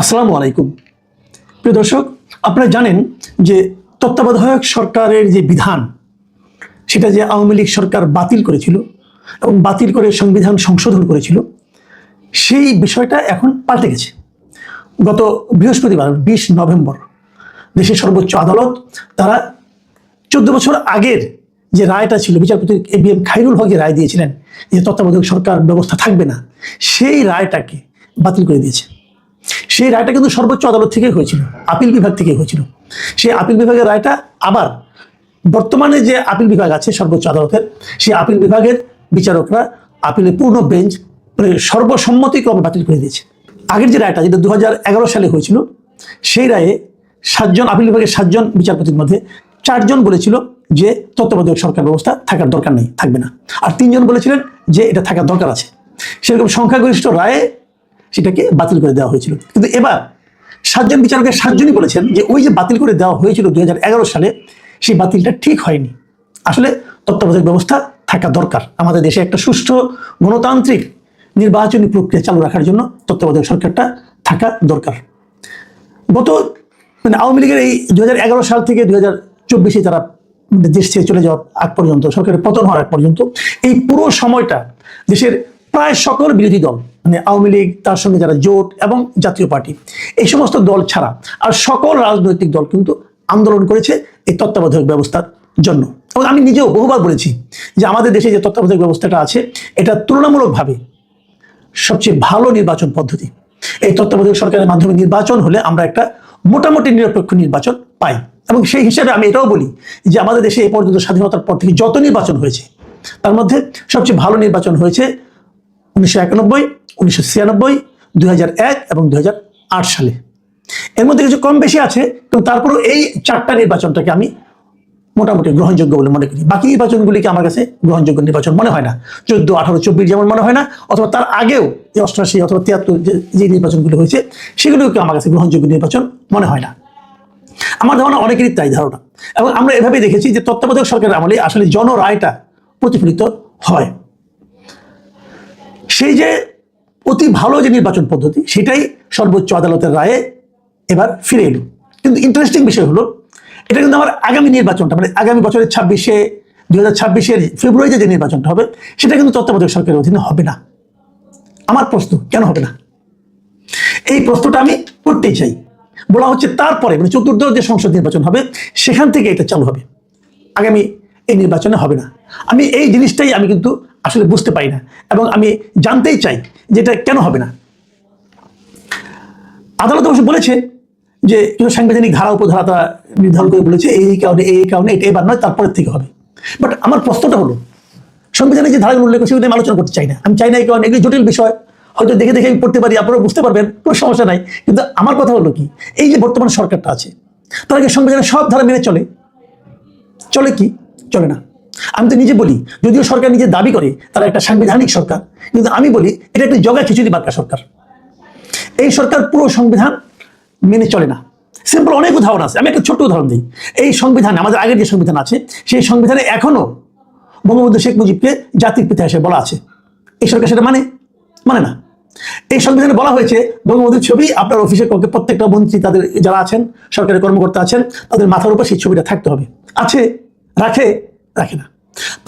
আসসালামু আলাইকুম। প্রিয় দর্শক, আপনারা জানেন যে তত্ত্বাবধায়ক সরকারের যে বিধান, সেটা যে আওয়ামী লীগ সরকার বাতিল করেছিল এবং বাতিল করে সংবিধান সংশোধন করেছিল, সেই বিষয়টা এখন পাল্টে গেছে। গত বৃহস্পতিবার, বিশ নভেম্বর, দেশের সর্বোচ্চ আদালত তারা চোদ্দ বছর আগের যে রায়টা ছিল, বিচারপতি A B M Khairul Haque রায় দিয়েছিলেন যে তত্ত্বাবধায়ক সরকার ব্যবস্থা থাকবে না, সেই রায়টাকে বাতিল করে দিয়েছে। সেই রায়টা কিন্তু সর্বোচ্চ আদালত থেকে হয়েছিল, আপিল বিভাগ থেকে হয়েছিল। সেই আপিল বিভাগের রায়টা আবার বর্তমানে যে আপিল বিভাগ আছে সর্বোচ্চ আদালতের, সেই আপিল বিভাগের বিচারকরা আপিলের পূর্ণ বেঞ্চ সর্বসম্মতিক্রমে বাতিল করে দিয়েছে। আগের যে রায়টা, যেটা দু হাজার এগারো সালে হয়েছিল, সেই রায়ে সাতজন, আপিল বিভাগের সাতজন বিচারপতির মধ্যে চারজন বলেছিল যে তত্ত্বাবধায়ক সরকার ব্যবস্থা থাকার দরকার নেই, থাকবে না। আর তিনজন বলেছিলেন যে এটা থাকার দরকার আছে। সেরকম সংখ্যাগরিষ্ঠ রায়ে সেটাকে বাতিল করে দেওয়া হয়েছিল। কিন্তু এবার সাতজন বিচারকের সাতজনই বলেছেন যে ওই যে বাতিল করে দেওয়া হয়েছিল দুই হাজার এগারো সালে, সেই বাতিলটা ঠিক হয়নি। আসলে তত্ত্বাবধায়ক ব্যবস্থা থাকা দরকার। আমাদের দেশে একটা সুষ্ঠু গণতান্ত্রিক নির্বাচনী প্রক্রিয়া চালু রাখার জন্য তত্ত্বাবধায়ক সরকারটা থাকা দরকার। গত মানে আওয়ামী লীগের এই দু হাজার এগারো সাল থেকে দু হাজার চব্বিশে তারা দেশ থেকে চলে যাওয়ার আগ পর্যন্ত, সরকারের পতন হওয়ার আগ পর্যন্ত, এই পুরো সময়টা দেশের প্রায় সকল বিরোধী দল মানে আওয়ামী লীগ, তার সঙ্গে যারা জোট এবং জাতীয় পার্টি, এই সমস্ত দল ছাড়া আর সকল রাজনৈতিক দল কিন্তু আন্দোলন করেছে এই তত্ত্বাবধায়ক ব্যবস্থার জন্য। এবং আমি নিজেও বহুবার বলেছি যে আমাদের দেশে যে তত্ত্বাবধায়ক ব্যবস্থাটা আছে, এটা তুলনামূলকভাবে সবচেয়ে ভালো নির্বাচন পদ্ধতি। এই তত্ত্বাবধায়ক সরকারের মাধ্যমে নির্বাচন হলে আমরা একটা মোটামুটি নিরপেক্ষ নির্বাচন পাই। এবং সেই হিসাবে আমি এটাও বলি যে আমাদের দেশে এই পর্যন্ত স্বাধীনতার পর থেকে যত নির্বাচন হয়েছে, তার মধ্যে সবচেয়ে ভালো নির্বাচন হয়েছে উনিশশো একানব্বই, উনিশশো ছিয়ানব্বই এবং দু হাজার আট সালে। এর মধ্যে কিছু কম বেশি আছে, কিন্তু তারপরেও এই চারটা নির্বাচনটাকে আমি মোটামুটি গ্রহণযোগ্য বলে মনে করি। বাকি নির্বাচনগুলিকে আমার কাছে গ্রহণযোগ্য নির্বাচন মনে হয় না। চোদ্দ, আঠারো, চব্বিশ যেমন মনে হয় না, অথবা তার আগেও যে অষ্টআশি অথবা তিয়াত্তর যে নির্বাচনগুলি হয়েছে সেগুলোকে আমার কাছে গ্রহণযোগ্য নির্বাচন মনে হয় না। আমার ধারণা অনেকেরই তাই ধারণা। এবং আমরা এভাবেই দেখেছি যে তত্ত্বাবধায়ক সরকারের আমলে আসলে জনরায়টা প্রতিফলিত হয়। সেই যে অতি ভালো যে নির্বাচন পদ্ধতি, সেটাই সর্বোচ্চ আদালতের রায়ে এবার ফিরে এলো। কিন্তু ইন্টারেস্টিং বিষয় হলো, এটা কিন্তু আমার আগামী নির্বাচনটা মানে আগামী বছরের ছাব্বিশে দুই হাজার ছাব্বিশের ফেব্রুয়ারিতে যে নির্বাচনটা হবে, সেটা কিন্তু তত্ত্বাবধায়ক সরকারের অধীনে হবে না। আমার প্রশ্ন, কেন হবে না? এই প্রশ্নটা আমি করতেই চাই। বলা হচ্ছে তারপরে মানে চতুর্দশ যে সংসদ নির্বাচন হবে, সেখান থেকে এটা চালু হবে। আগামী এই নির্বাচনে হবে না। আমি এই জিনিসটাই আমি কিন্তু আসলে বুঝতে পারি না। এবং আমি জানতেই চাই যে এটা কেন হবে না। আদালত অবশ্য বলেছে যে কিছু সাংবিধানিক ধারা উপধারা তারা নির্ধারণ করে বলেছে, এই কারণে এই কারণে, এটা এবার নয়, তারপরের থেকে হবে। বাট আমার প্রশ্নটা হলো, সংবিধানে যে ধারাগুলো উল্লেখ করছে সেগুলো আমি আলোচনা করতে চাই না। আমি চাই না এই কারণে, এগুলি জটিল বিষয়। হয়তো দেখে দেখে আমি পড়তে পারি আপনারা বুঝতে পারবেন, কোনো সমস্যা নাই। কিন্তু আমার কথা হলো কি, এই যে বর্তমান সরকারটা আছে, তারা কি সংবিধানের সব ধারা মেনে চলে। চলে কি? চলে না। আমি তো নিজে বলি, যদিও সরকার নিজে দাবি করে, তারা একটা সাংবিধানিক সরকার, কিন্তু আমি বলি এটা একটা জগা খিচুড়ি বার্কা সরকার। এই সরকার পুরো সংবিধান মেনে চলে না। সিম্পল অনেক উদাহরণ আছে, আমি একটা ছোট্ট উদাহরণ দিই। এই সংবিধান, আমাদের আগের যে সংবিধান আছে, সেই সংবিধানে এখনও বঙ্গবন্ধু শেখ মুজিবকে জাতির পিতা হিসেবে বলা আছে। এই সরকার সেটা মানে? মানে না। এই সংবিধানে বলা হয়েছে, বঙ্গবন্ধুর ছবি আপনার অফিসে প্রত্যেকটা মন্ত্রী তাদের যারা আছেন, সরকারি কর্মকর্তা আছেন, তাদের মাথার উপর সেই ছবিটা থাকতে হবে। আছে, রাখে রাখে না।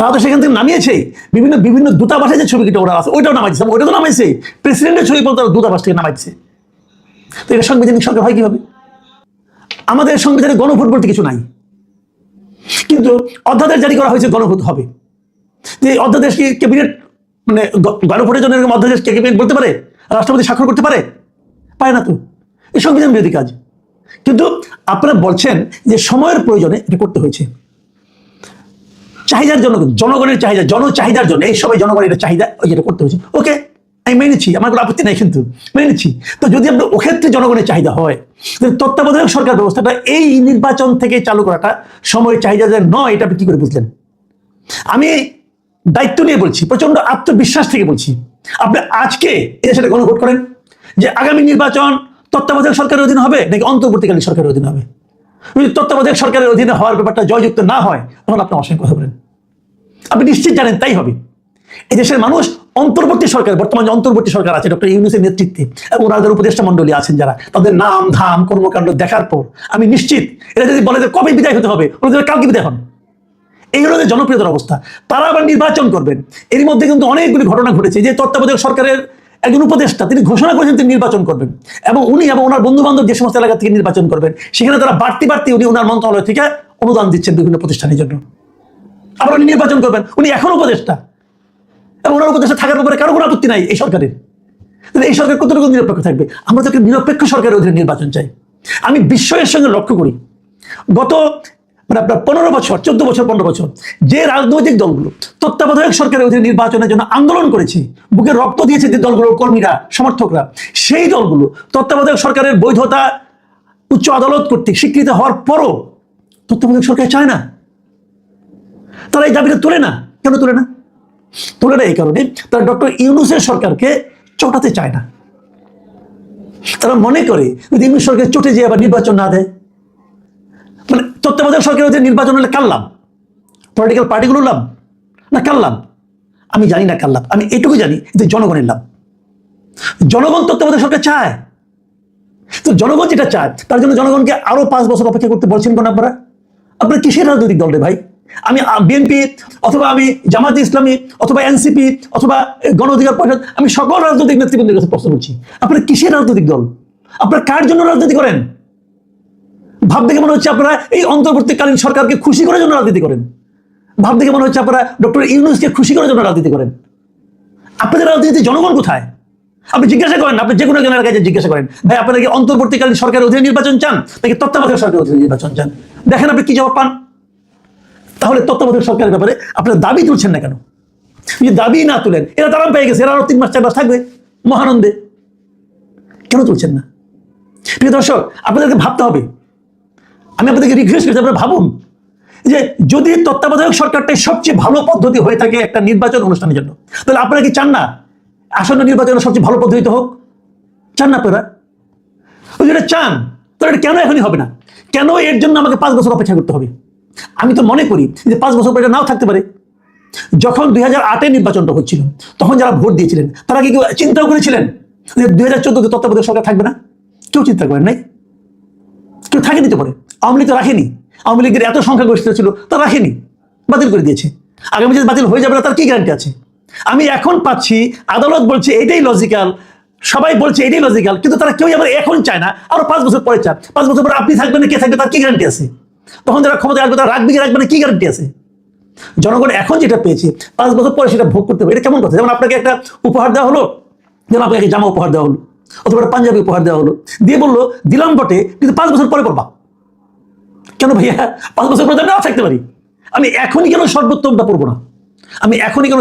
তারা তো সেখান থেকে নামিয়েছে বিভিন্ন বিভিন্ন দূতাবাসে যে ছবিটা ওরা আছে, ওইটাও নামাইছে। ওইটা তো নামাইছে প্রেসিডেন্টের ছবি পর্যন্ত তারা দূতাবাস থেকে নামাইছে। তো এটা সাংবিধানিক সরকার হয় কীভাবে? আমাদের সংবিধানে গণভোট বলতে কিছু নাই। কিন্তু অধ্যাদেশ জারি করা হয়েছে, গণভোট হবে। যে অধ্যাদেশ কি ক্যাবিনেট মানে গণভোটের জন্য এরকম অধ্যাদেশ ক্যাবিনেট বলতে পারে? রাষ্ট্রপতি স্বাক্ষর করতে পারে? পায় না তো। এই সংবিধান বিরোধী কাজ। কিন্তু আপনারা বলছেন যে সময়ের প্রয়োজনে এটা করতে হয়েছে। চাহিদার জন্য, জনগণের চাহিদা জন চাহিদার জন্য, এই সবাই জনগণের চাহিদা ওই যেটা করতে হয়েছে। ওকে আমি মেনেছি আমার কোনো আপত্তি নাই কিন্তু মেনেছি তো যদি আপনার ওক্ষেত্রে জনগণের চাহিদা হয় তত্ত্বাবধায়ক সরকার ব্যবস্থাটা এই নির্বাচন থেকে চালু করাটা সময়ের চাহিদা নয়, এটা আপনি কি করে বুঝলেন? আমি দায়িত্ব নিয়ে বলছি প্রচণ্ড আত্মবিশ্বাস থেকে বলছি। আপনি আজকে এদের সাথে গণভোট করেন যে আগামী নির্বাচন তত্ত্বাবধায়ক সরকারের অধীনে হবে নাকি অন্তর্বর্তীকালীন সরকারের অধীনে হবে? যদি তত্ত্বাবধায়ক সরকারের অধীনে হওয়ার ব্যাপারটা জয়যুক্ত না হয় তখন আপনি অসংখ্য কথা বলেন আপনি নিশ্চিত জানেন তাই হবে। এই দেশের মানুষ অন্তর্বর্তী সরকার, বর্তমান যে অন্তর্বর্তী সরকার আছে, ডক্টর ইউনুসের নেতৃত্বে, এবং ওনাদের উপদেষ্টা মন্ডলী আছেন যারা, তাদের নাম ধাম কর্মকাণ্ড দেখার পর আমি নিশ্চিত, এরা যদি বলে যে কবে বিদায় হতে হবে ওনাদের কালকে বিদায় হন। এই হলো জনপ্রিয়তার অবস্থা। তারা আবার নির্বাচন করবেন। এর মধ্যে কিন্তু অনেকগুলি ঘটনা ঘটেছে যে তত্ত্বাবধায়ক সরকারের একজন উপদেষ্টা, তিনি ঘোষণা করেছেন তিনি নির্বাচন করবেন। এবং উনি এবং ওনার বন্ধু বান্ধব যে সমস্ত এলাকা থেকে নির্বাচন করবেন, সেখানে তারা বাড়তি বাড়তি উনি ওনার মন্ত্রণালয় থেকে অনুদান দিচ্ছেন বিভিন্ন প্রতিষ্ঠানের জন্য। আবার উনি নির্বাচন করবেন। উনি এখন উপদেষ্টা। এবং ওনার উপদেষ্টা থাকার ব্যাপারে কারও কোনো আপত্তি নাই এই সরকারের। তাহলে এই সরকার কতটুকু নিরপেক্ষ থাকবে? আমরা তো একটা নিরপেক্ষ সরকারের অধীনে নির্বাচন চাই। আমি বিস্ময়ের সঙ্গে লক্ষ্য করি, গত মানে আপনার পনেরো বছর, চোদ্দ বছর, পনেরো বছর, যে রাজনৈতিক দলগুলো, তত্ত্বাবধায়ক সরকারের অধীনে নির্বাচনের জন্য আন্দোলন করেছে, বুকে রক্ত দিয়েছে যে দলগুলোর কর্মীরা, সমর্থকরা, সেই দলগুলো তত্ত্বাবধায়ক সরকারের বৈধতা, উচ্চ আদালত কর্তৃক স্বীকৃত হওয়ার পরও তত্ত্বাবধায়ক সরকার চায় না। তারা এই দাবিটা তোলে না। কেন তোলে না? তোলে না এই কারণে তারা ডক্টর ইউনুসের সরকারকে চটাতে চায় না। তারা মনে করে, যদি ইউনুস সরকার চটে যে আবার নির্বাচন না দেয় তত্ত্বাবধায়ক সরকারের অধীনে নির্বাচন হলে কার লাভ পলিটিক্যাল পার্টিগুলোর লাভ না কার লাভ আমি জানি না কার লাভ আমি এটুকু জানি যে জনগণের লাভ জনগণ তত্ত্বাবধায়ক সরকার চায়। তো জনগণ যেটা চায়, তার জন্য জনগণকে আরও পাঁচ বছর অপেক্ষা করতে বলছেন কোন আপনারা? আপনারা কিসের রাজনৈতিক দল রে ভাই? আমি বিএনপি, অথবা আমি জামাত ইসলামী, অথবা এনসিপি, অথবা গণ অধিকার পরিষদ, আমি সকল রাজনৈতিক নেতৃবৃন্দের কাছে প্রশ্ন করছি। আপনারা কিসের রাজনৈতিক দল? আপনারা কার জন্য রাজনীতি করেন? ভাব দেখে মনে হচ্ছে আপনারা এই অন্তর্বর্তীকালীন সরকারকে খুশি করার জন্য রাজনীতি করেন। ভাব দেখে মনে হচ্ছে আপনারা ডক্টর ইউনুসকে খুশি করার জন্য রাজনীতি করেন। আপনাদের রাজনীতি জনগণ কোথায়? আপনি জিজ্ঞাসা করেন, আপনি যে কোনো জনের কাছে জিজ্ঞাসা করেন, ভাই, আপনারা কি অন্তর্বর্তীকালীন সরকারের অধীনে নির্বাচন চান নাকি তত্ত্বাবধায়ক সরকারের অধীনে নির্বাচন চান? দেখেন আপনি কি জবাব পান। তাহলে তত্ত্বাবধায়ক সরকারের ব্যাপারে আপনারা দাবি তুলছেন না কেন? যদি দাবি না তুলেন, এরা তারা পেয়ে গেছে, এরা আরও তিন মাস, চার মাস থাকবে, মহানন্দে। কেন তুলছেন না? প্রিয় দর্শক, আপনাদেরকে ভাবতে হবে আমি আপনাদেরকে রিকোয়েস্ট করছি আপনারা ভাবুন যে যদি তত্ত্বাবধায়ক সরকারটাই সবচেয়ে ভালো পদ্ধতি হয়ে থাকে একটা নির্বাচন অনুষ্ঠানের জন্য, তাহলে আপনারা কি চান না আসন্ন নির্বাচনের সবচেয়ে ভালো পদ্ধতি হোক? চান না আপনারা? যেটা চান, তাহলে এটা কেন এখনই হবে না? কেন এর জন্য আমাকে পাঁচ বছর অপেক্ষা করতে হবে? আমি তো মনে করি যে পাঁচ বছর পরে নাও থাকতে পারে। যখন দুই হাজার আটে নির্বাচনটা হচ্ছিল তখন যারা ভোট দিয়েছিলেন, তারা কি কেউ চিন্তাও করেছিলেন যে দুই হাজার চোদ্দতে তত্ত্বাবধায়ক সরকার থাকবে না? কেউ চিন্তা করেন নাই? কেউ থাকে দিতে পারে। আওয়ামী লীগ তো রাখেনি। আওয়ামী লীগের এত সংখ্যাগরিষ্ঠ ছিল, তা রাখেনি, বাতিল করে দিয়েছে। আগামী যে বাতিল হয়ে যাবে না, তার কি গ্যারান্টি আছে? আমি এখন পাচ্ছি, আদালত বলছে এটাই লজিক্যাল সবাই বলছে এটাই লজিক্যাল কিন্তু তারা কেউ আবার এখন চায় না, আরও পাঁচ বছর পরে চায়। পাঁচ বছর পরে আপনি থাকবেন না, কে থাকবে, তার কি গ্যারান্টি আছে? তখন যারা ক্ষমতা আসবে, তারা রাখবে কি, রাখবে না, কি গ্যারান্টি আছে? জনগণ এখন যেটা পেয়েছে, পাঁচ বছর পরে সেটা ভোগ করতে হবে, এটা কেমন কথা? যেমন আপনাকে একটা উপহার দেওয়া হলো, যেমন আপনাকে জামা উপহার দেওয়া হলো, অথবা পাঞ্জাবি উপহার দেওয়া হলো, দিয়ে বলল, দিলাম বটে, কিন্তু পাঁচ বছর পরে পড়বা কেন ভাইয়া? পাঁচ বছর পরে থাকতে পারি। আমি এখনই কেন সর্বোত্তমটা পড়ব না? আমি এখনই কেন